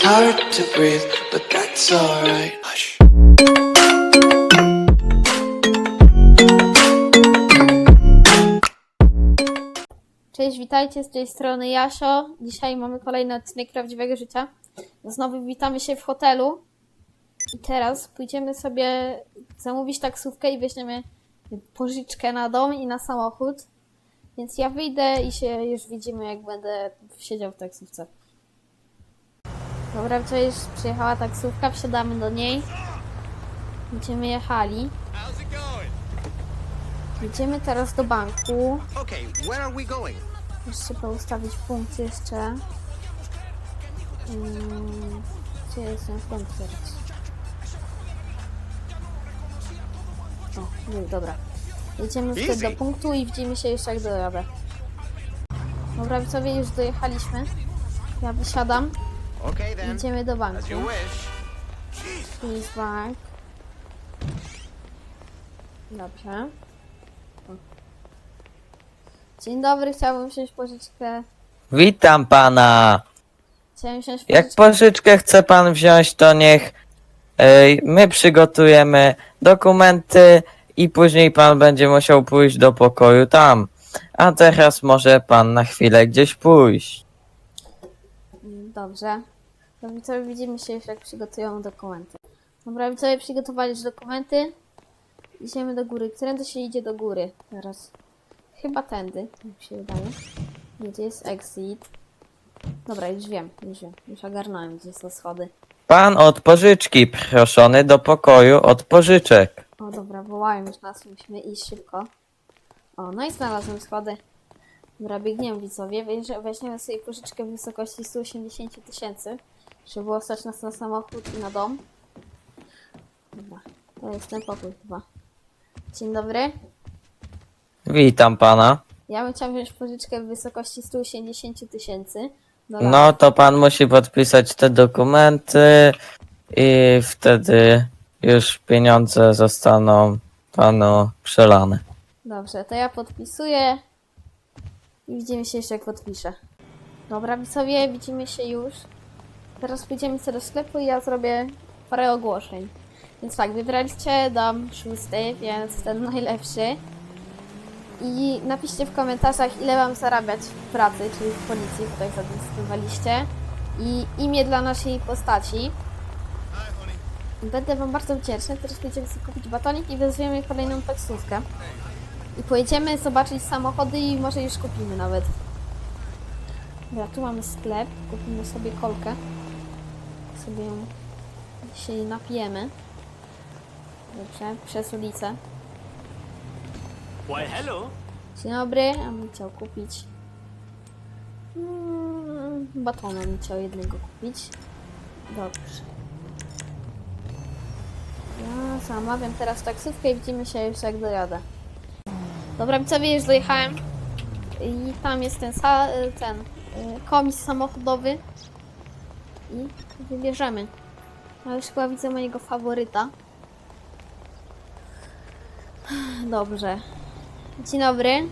It's hard to breathe, but that's alright. Cześć, witajcie z tej strony Jasio. Dzisiaj mamy kolejny odcinek prawdziwego życia. Znowu witamy się w hotelu. I teraz pójdziemy sobie zamówić taksówkę i weźmiemy pożyczkę na dom i na samochód. Więc ja wyjdę i się już widzimy, jak będę siedział w taksówce. Dobra, to już przyjechała taksówka, wsiadamy do niej. Będziemy jechali. Idziemy teraz do banku. Okay, where are we going? Jeszcze poustawić punkt jeszcze. Gdzie jest ten teraz? O, nie, dobra. Jedziemy wtedy do punktu i widzimy się jeszcze jak dojadę. Dobra, widzowie, już dojechaliśmy. Ja wysiadam. Okay then. Idziemy do banku. As you wish. Please bank. Dobrze. Dzień dobry, chciałbym wziąć pożyczkę. Witam pana. Chciałem wziąć Jak pożyczkę. pożyczkę chce pan wziąć, to niech ej, my przygotujemy dokumenty i później pan będzie musiał pójść do pokoju tam. A teraz może pan na chwilę gdzieś pójść. Dobrze. To widzowie widzimy się jak przygotują dokumenty. Dobra, widzowie przygotowali już dokumenty. Idziemy do góry. Którędy się idzie do góry teraz? Chyba tędy, jak się wydaje. To jest exit. Dobra, już wiem, już wiem. Już ogarnąłem, gdzie są schody. Pan od pożyczki proszony do pokoju od pożyczek. O, dobra, wołają już nas, musimy iść szybko. O, no i znalazłem schody. Dobra, biegniemy widzowie, Weź- weźmiemy sobie pożyczkę w wysokości 180 000 tysięcy, żeby było stać nas na samochód i na dom. Dobra, to jest ten pokój chyba. Dzień dobry. Witam pana. Ja bym chciał wziąć pożyczkę w wysokości 180 000 tysięcy. No to pan musi podpisać te dokumenty i wtedy już pieniądze zostaną panu przelane. Dobrze, to ja podpisuję i widzimy się jeszcze jak podpiszę. Dobra, widzowie, widzimy się już. Teraz pójdziemy sobie do sklepu i ja zrobię parę ogłoszeń. Więc tak, wybraliście dom szósty, więc ten najlepszy. I napiszcie w komentarzach, ile wam zarabiać w pracy, czyli w policji, tutaj zadecydowaliście. I imię dla naszej postaci. Będę wam bardzo wdzięczny. Teraz będziemy sobie kupić batonik i wezwiemy kolejną taksówkę. I pojedziemy zobaczyć samochody i może już kupimy nawet. Dobra, tu mamy sklep. Kupimy sobie kolkę. Sobie ją się napijemy. Dobrze, przez ulicę. Why, hello. Dzień dobry, a bym chciał kupić. Mm, batona bym chciał jednego kupić. Dobrze. Ja zamawiam teraz taksówkę i widzimy się już jak dojadę. Dobra, widzowie, już dojechałem. I tam jest ten, sa- ten y, komis samochodowy. I wybierzemy. Ja już chyba widzę mojego faworyta. Dobrze. Dzień dobry.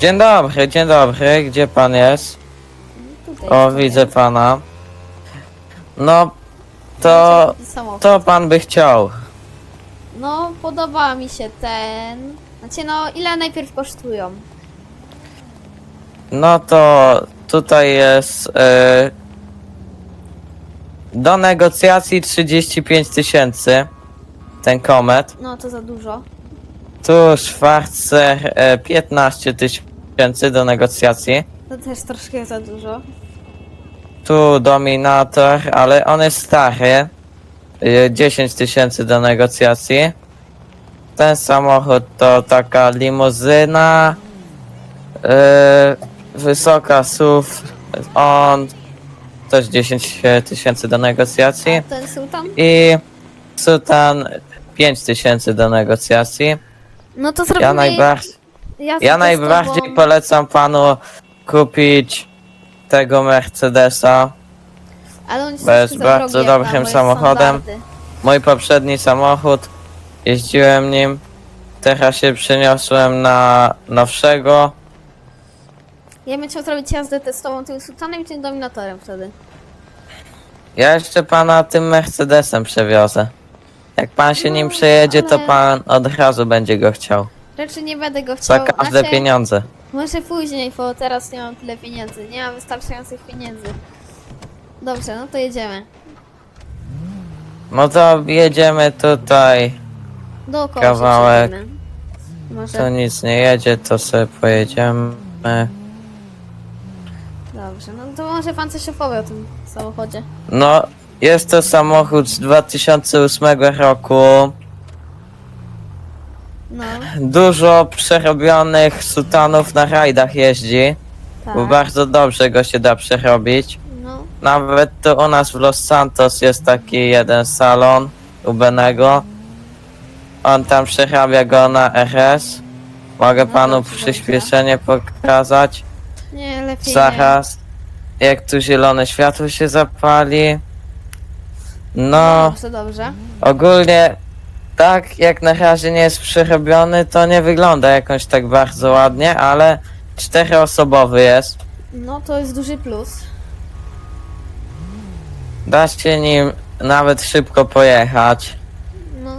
Dzień dobry, dzień dobry, gdzie pan jest? Tutaj O, widzę pana. No, to, Samochód. to pan by chciał. No, podoba mi się ten. Znaczy, no, ile najpierw kosztują? No to tutaj jest e, do negocjacji 35 tysięcy ten komet. No, to za dużo. Tu Schwarzer e, 15 tysięcy do negocjacji. To też troszkę za dużo. Tu Dominator, ale on jest stary. E, 10 tysięcy do negocjacji. Ten samochód to taka limuzyna. E, wysoka SUV. On też 10 tysięcy do negocjacji. A ten sultan? I Sutan 5 tysięcy do negocjacji. No to zrobimy... Ja, najbardziej, ja, najbardziej polecam panu kupić tego Mercedesa. Ale on jest bo jest bardzo dobrym samochodem. Mój poprzedni samochód, jeździłem nim. Teraz się przeniosłem na nowszego. Ja bym chciał zrobić jazdę testową tym sultanem i tym dominatorem wtedy. Ja jeszcze pana tym Mercedesem przewiozę. Jak pan się nim No, przejedzie, to ale- pan od razu będzie go chciał. Raczej nie będę go Za chciał. każde znaczy, pieniądze. Może później, bo teraz nie mam tyle pieniędzy. Nie mam wystarczających pieniędzy. Dobrze, no to jedziemy. No to jedziemy tutaj. Dookoła Kawałek. przejdziemy. Może. To nic nie jedzie, to sobie pojedziemy. Dobrze, no to może pan coś opowie o tym samochodzie. No, jest to samochód z 2008 roku. No, Dużo przerobionych sutanów na rajdach jeździ, tak. bo bardzo dobrze go się da przerobić. No, Nawet to u nas w Los Santos jest taki jeden salon u Benego. On tam przerabia go na RS. Mogę No panu dobrze, przyspieszenie pokazać. Lepiej Zaraz. Jak tu zielone światło się zapali. No, Dobrze, dobrze. ogólnie tak jak na razie nie jest przerobiony, to nie wygląda jakoś tak bardzo ładnie, ale czteroosobowy jest. No, to jest duży plus. Da się nim nawet szybko pojechać. No,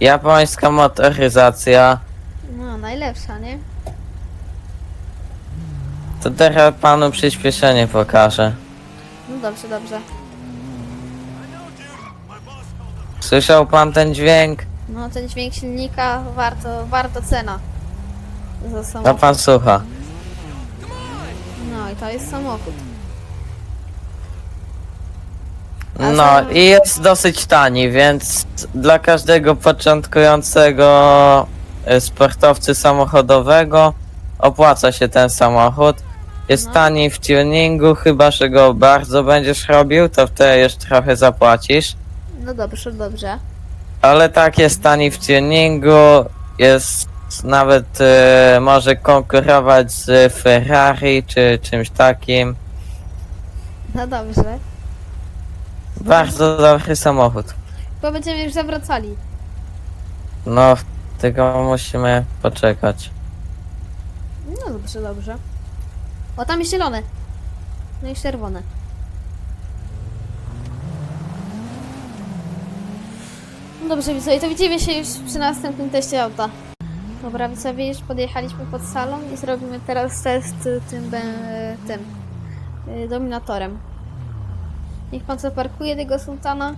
Japońska motoryzacja. no, najlepsza, nie? To teraz panu przyspieszenie pokażę. No dobrze, dobrze. Słyszał pan ten dźwięk? No, ten dźwięk silnika, warto, warto cena. Za No samochód. pan słucha. No i to jest samochód. A No za- i jest dosyć tani, więc dla każdego początkującego e, sportowcy samochodowego opłaca się ten samochód. Jest No. tani w tuningu, chyba że go bardzo będziesz robił, to wtedy już trochę zapłacisz. No dobrze, dobrze. Ale tak jest tani w tuningu, jest nawet e, może konkurować z Ferrari czy czymś takim. No dobrze. Bardzo dobry samochód. Bo będziemy już zawracali. No, tylko musimy poczekać. No dobrze, dobrze. O, tam jest zielone. No i czerwone. No dobrze, widzowie, to widzimy się już przy następnym teście auta. Dobra, widzowie, już podjechaliśmy pod salon i zrobimy teraz test tym, tym y, dominatorem. Niech pan zaparkuje tego sultana.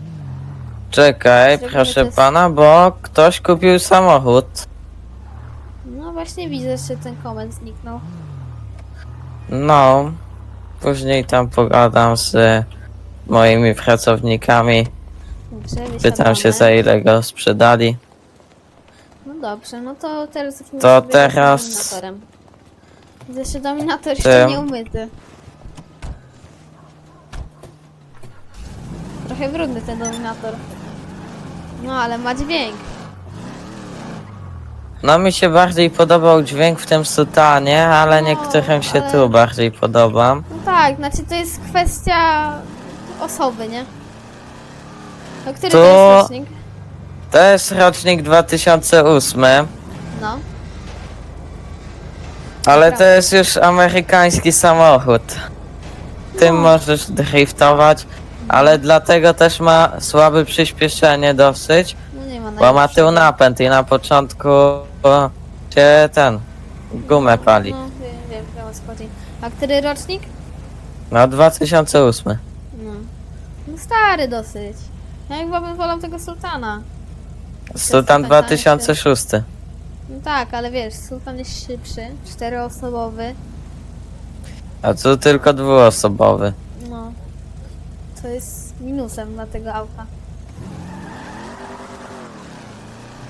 Czekaj, Zrobimy proszę test. pana, bo ktoś kupił samochód. No właśnie widzę, że ten koment zniknął. No, później tam pogadam z moimi pracownikami. Dobrze, Pytam się za ile go sprzedali. No dobrze, no to teraz zacznijmy To sobie teraz- z dominatorem. Widzę, że dominator jeszcze Tym. nie umyty. Trochę brudny ten dominator. No ale ma dźwięk. No mi się bardziej podobał dźwięk w tym sutanie, ale No, niektórym się ale- tu bardziej podoba. No tak, znaczy to jest kwestia osoby, nie? A który to, To- jest rocznik? To jest rocznik 2008, No. ale Dobra. to jest już amerykański samochód. Tym No. możesz driftować, ale dlatego też ma słabe przyspieszenie dosyć, No nie ma bo ma najlepszego. tył napęd i na początku o, się ten gumę pali. No wiem, wiem, wiem o co chodzi. A który rocznik? No 2008. No. No stary dosyć. Ja chyba bym wolał tego sultana. Sultan tak, 2006. No tak, ale wiesz, sultan jest szybszy, czteroosobowy. A tu tylko dwuosobowy. No. To jest minusem dla tego auta.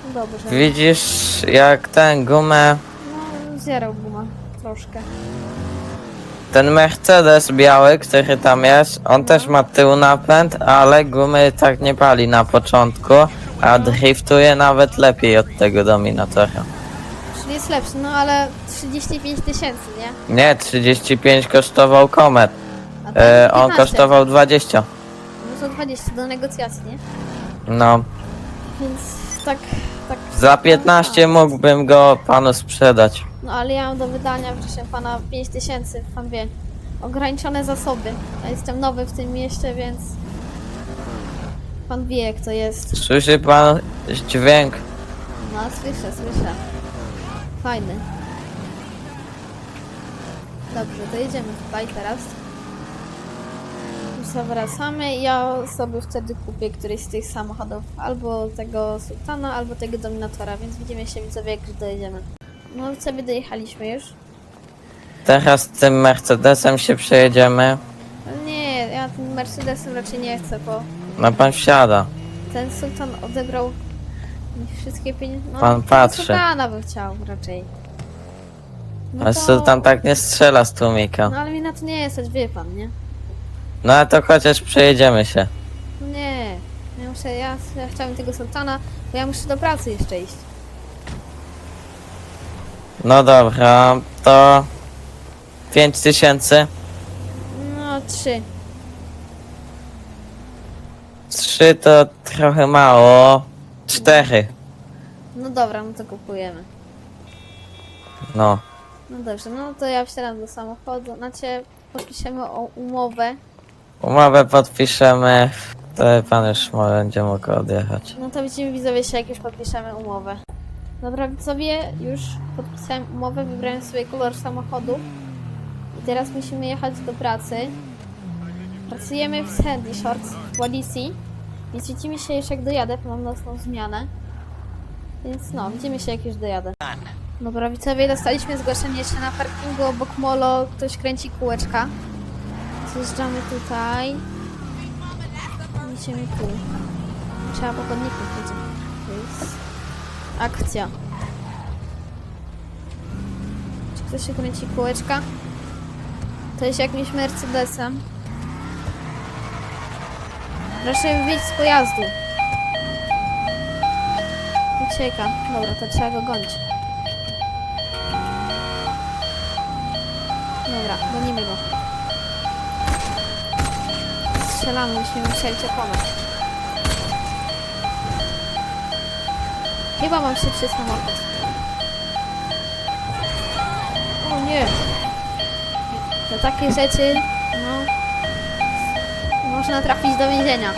No Dobrze. Widzisz jak ten gumę, No, zjarał guma. Troszkę. ten Mercedes biały, który tam jest, on też ma tył napęd, ale gumy tak nie pali na początku, a driftuje nawet lepiej od tego Dominatora. Czyli jest lepszy, no ale 35 tysięcy, nie? Nie, 35 kosztował Comet, A ten e, on 15. kosztował 20. No to 20 do negocjacji, nie? No, Więc tak, tak... Za 15 mógłbym go panu sprzedać. No ale ja mam do wydania, proszę pana, 5000, pan wie. Ograniczone zasoby. Ja jestem nowy w tym mieście, więc... Pan wie jak to jest. Słyszy pan dźwięk? No, słyszę, słyszę. Fajny. Dobrze, to jedziemy tutaj teraz. Już zawracamy i ja sobie wtedy kupię któryś z tych samochodów. Albo tego Sultana, albo tego Dominatora, więc widzimy się widzowie, jak już dojedziemy. No, sobie dojechaliśmy już. Teraz tym Mercedesem się przejedziemy. Nie, ja tym Mercedesem raczej nie chcę, bo No pan wsiada. ten Sultan odebrał mi wszystkie pieniądze. No, Pan tego patrzy. Sultana bym chciał raczej. No Ale to- Sultan tak nie strzela z tłumika. No ale mi na to nie jest, wie pan, nie? No ale to chociaż przejedziemy się. No nie. Ja muszę, ja, ja chciałem tego sultana, bo ja muszę do pracy jeszcze iść. No dobra, to 5000, No, trzy. 3 to trochę mało, 4. No dobra, no to kupujemy. No. No dobrze, no to ja wsiadam do samochodu. Znaczy, podpiszemy o umowę. Umowę podpiszemy, to pan już może będzie mógł odjechać. No to widzimy widzowie się, jak już podpiszemy umowę. Dobra, widzowie, już podpisałem umowę, wybrałem sobie kolor samochodu. I teraz musimy jechać do pracy. Pracujemy w Sandy Shorts w Walisi. Więc widzimy się jak dojadę, bo mam nocną zmianę. Więc no, widzimy się jak już dojadę. Dobra, widzowie, dostaliśmy zgłoszenie jeszcze na parkingu obok molo. Ktoś kręci kółeczka. Zjeżdżamy tutaj. Idziemy tu. Trzeba po chodniku akcja. Czy ktoś się kręci kółeczka? To jest jakimś Mercedesem. Proszę wyjść z pojazdu. Ucieka. Dobra, to trzeba go gonić. Dobra, gonimy go. Strzelamy, musimy strzelić oponę. Chyba mam szybszy samochód. O nie! Za takie rzeczy, no... Można trafić do więzienia.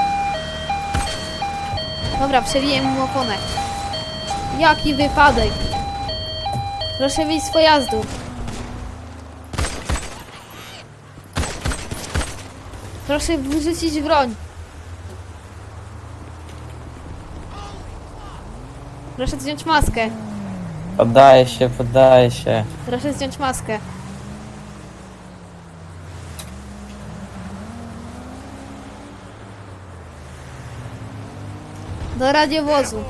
Dobra, przebiję mu oponę. Jaki wypadek! Proszę wyjść z pojazdu. Proszę wyrzucić broń. Proszę zdjąć maskę. Poddaję się, poddaję się. Proszę zdjąć maskę. Do radiowozu.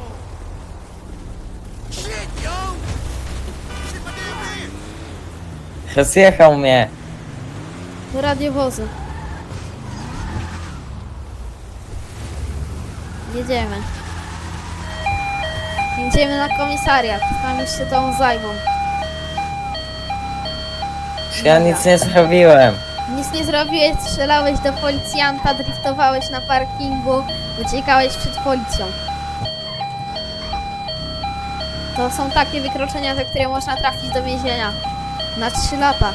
Rozjechał mnie. Do radiowozu. Jedziemy. Jedziemy na komisariat. Tam już się tą zajmą. Ja nic nie zrobiłem. Nic nie zrobiłeś, strzelałeś do policjanta, driftowałeś na parkingu, uciekałeś przed policją. To są takie wykroczenia, za które można trafić do więzienia. Na 3 lata.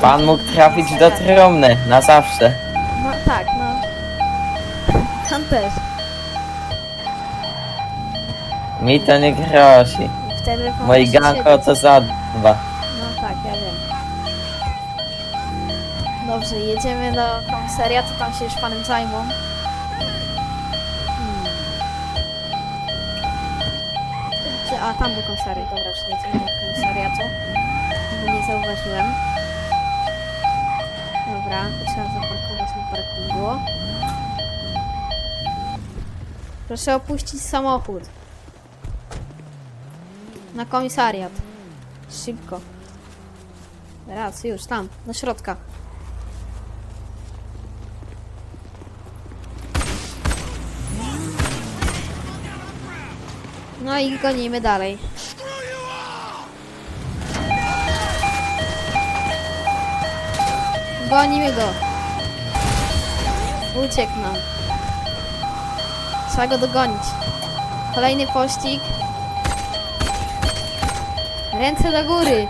Pan mógł trafić do trumny, na zawsze. No tak, no. Pan też. Mi to nie grozi. Wtedy pan Moi ganko siedzieć. to zadba. No tak, ja wiem. Dobrze, jedziemy do komisariatu, tam się już panem zajmą. Hmm. A, tam był komisariat, dobra, przejedziemy do komisariatu. Bo nie zauważyłem. Dobra, trzeba zaparkować na parkingu. Proszę opuścić samochód. Na komisariat. Szybko. Raz, już, tam, do środka. No i gonimy dalej. Gonimy go. Uciekł nam. Trzeba go dogonić. Kolejny pościg. Ręce do góry.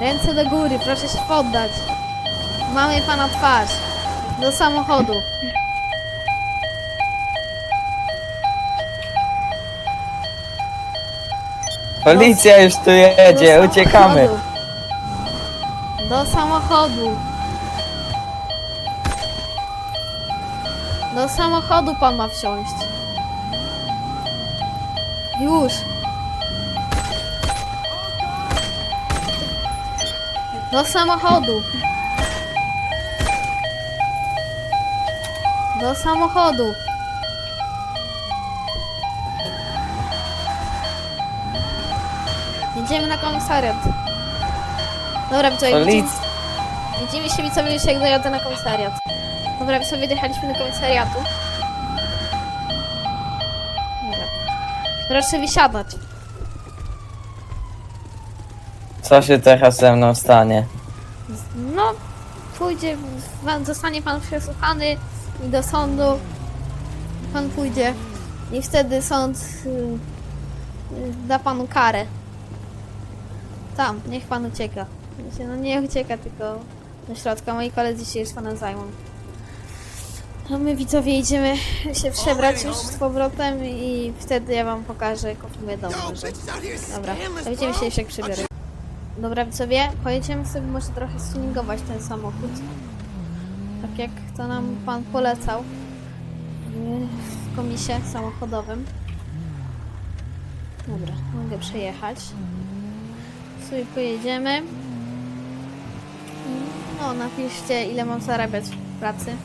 Ręce do góry, proszę się poddać. Mamy pana twarz. Do samochodu. Policja już tu jedzie, Do uciekamy. samochodu. Do samochodu. Do samochodu pan ma wsiąść. Już. Do samochodu. Do samochodu. Jedziemy na komisariat. Dobra, widzowie, widzimy, Policja. widzimy się widzowie już jak dojadę na komisariat. Dobra, widzowie, dojechaliśmy do komisariatu. Dobra. Proszę wysiadać. Co się teraz ze mną stanie? No, pójdzie, pan- zostanie pan przesłuchany i do sądu pan pójdzie i wtedy sąd y, y, da panu karę. Tam, niech pan ucieka. Znaczy, no nie ucieka, tylko do środka. Moi koledzy się już panem zajmą. A my widzowie idziemy się przebrać już z powrotem i wtedy ja wam pokażę kopię domu. Że... Dobra, scandalous, widzimy się już jak przybiorę. Dobra, widzowie, pojedziemy sobie może trochę stuningować ten samochód. Tak jak to nam pan polecał w komisie samochodowym. Dobra, mogę przejechać. Sobie pojedziemy. No, napiszcie ile mam zarabiać w pracy.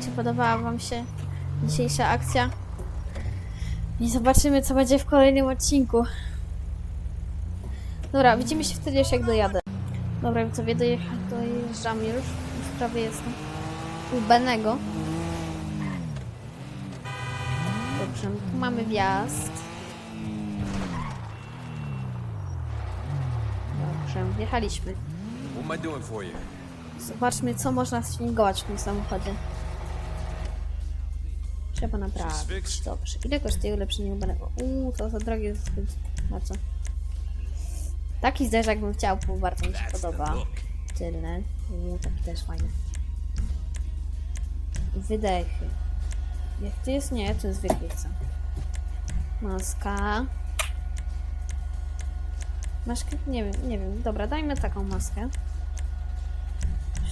Czy podobała wam się dzisiejsza akcja? I zobaczymy co będzie w kolejnym odcinku. Dobra, widzimy się wtedy jak dojadę. Dobra, więc sobie dojecha, dojeżdżam już. Już prawie jestem. U Benego. Dobrze, tu mamy wjazd. Dobrze, wjechaliśmy. What am I doing for you? Zobaczmy, co można śmigować w tym samochodzie. Trzeba naprawić. Dobrze. Ile kosztuje ulepszenie ubranego? Uuu, to za drogie jest zbyt bardzo. Taki zderzak bym chciał, bo bardzo mi się podoba. Tylne. Uuu, taki też fajny. Wydechy. Jak to jest? Nie, to jest zwykły. Maska. Maskę? Nie wiem, nie wiem. Dobra, dajmy taką maskę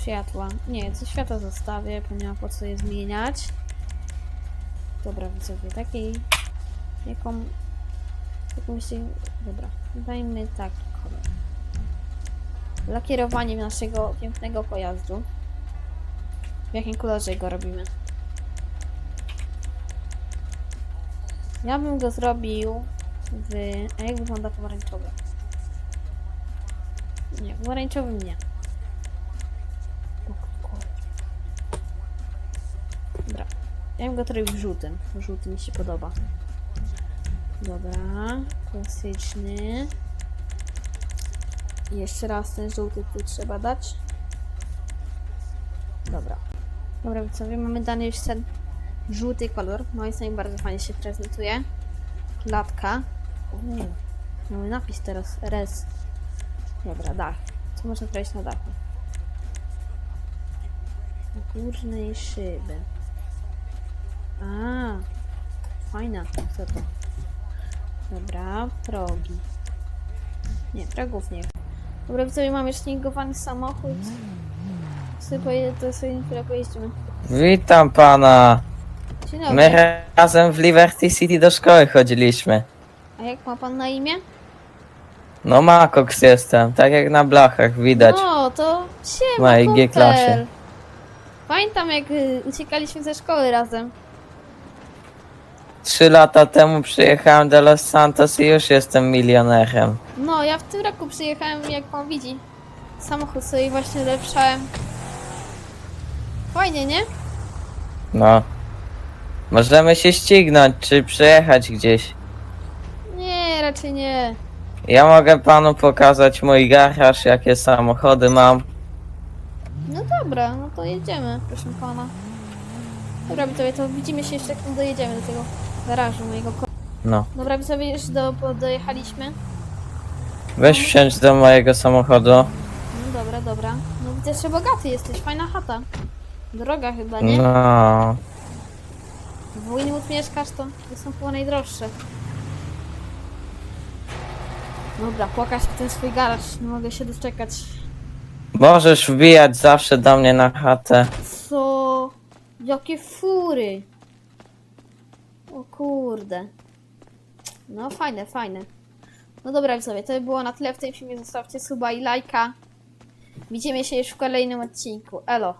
światła. Nie, co światła zostawię, bo nie ma po co je zmieniać. Dobra, widzowie, takiej... Jaką... Jakąś... Dobra, dajmy taki kolor. Lakierowanie naszego pięknego pojazdu. W jakim kolorze go robimy? Ja bym go zrobił w... A jak wygląda pomarańczowy? Nie, pomarańczowym nie. Dobra. Ja bym go trochę w żółtym. Żółty mi się podoba. Dobra. Klasyczny. Jeszcze raz ten żółty tu trzeba dać. Dobra. Dobra, więc sobie mamy dany już ten żółty kolor. Moim zdaniem bardzo fajnie się prezentuje. Klatka. Uuu. Mamy napis teraz. Res. Dobra, dach. Co można zrobić na dachu? Górnej szyby. A, fajna. Co to? Dobra, progi. Nie, progów nie. Dobra, widzowie, mamy śniegowany samochód. Sobie pojedę, to sobie chwilę pojeździmy. Witam pana. Dzień dobry. My razem w Liberty City do szkoły chodziliśmy. A jak ma pan na imię? No Makox jestem, tak jak na blachach widać. No, to siema, mojej kumpel. G-klasie. Pamiętam, jak y, uciekaliśmy ze szkoły razem. Trzy lata temu przyjechałem do Los Santos i już jestem milionerem. No, ja w tym roku przyjechałem, jak pan widzi. Samochód sobie właśnie ulepszałem. Fajnie, nie? No. Możemy się ścignąć, czy przyjechać gdzieś. Nie, raczej nie. Ja mogę panu pokazać mój garaż, jakie samochody mam. No dobra, no to jedziemy, proszę pana. Dobra, widzowie, to widzimy się jeszcze, jak tam dojedziemy do tego garażu mojego ko- No. Dobra, widzowie, już do, dojechaliśmy. Weź wsiądź do mojego samochodu. No dobra, dobra. No widzę, że bogaty jesteś, fajna chata. Droga chyba, nie? No. W Winwood mieszkasz, to to są chyba najdroższe. Dobra, pokaż ten swój garaż, nie mogę się doczekać. Możesz wbijać zawsze do mnie na chatę. Co? Jakie fury! O kurde. No fajne, fajne. No dobra widzowie, to by było na tyle w tym filmie. Zostawcie suba i lajka. Widzimy się już w kolejnym odcinku. Elo.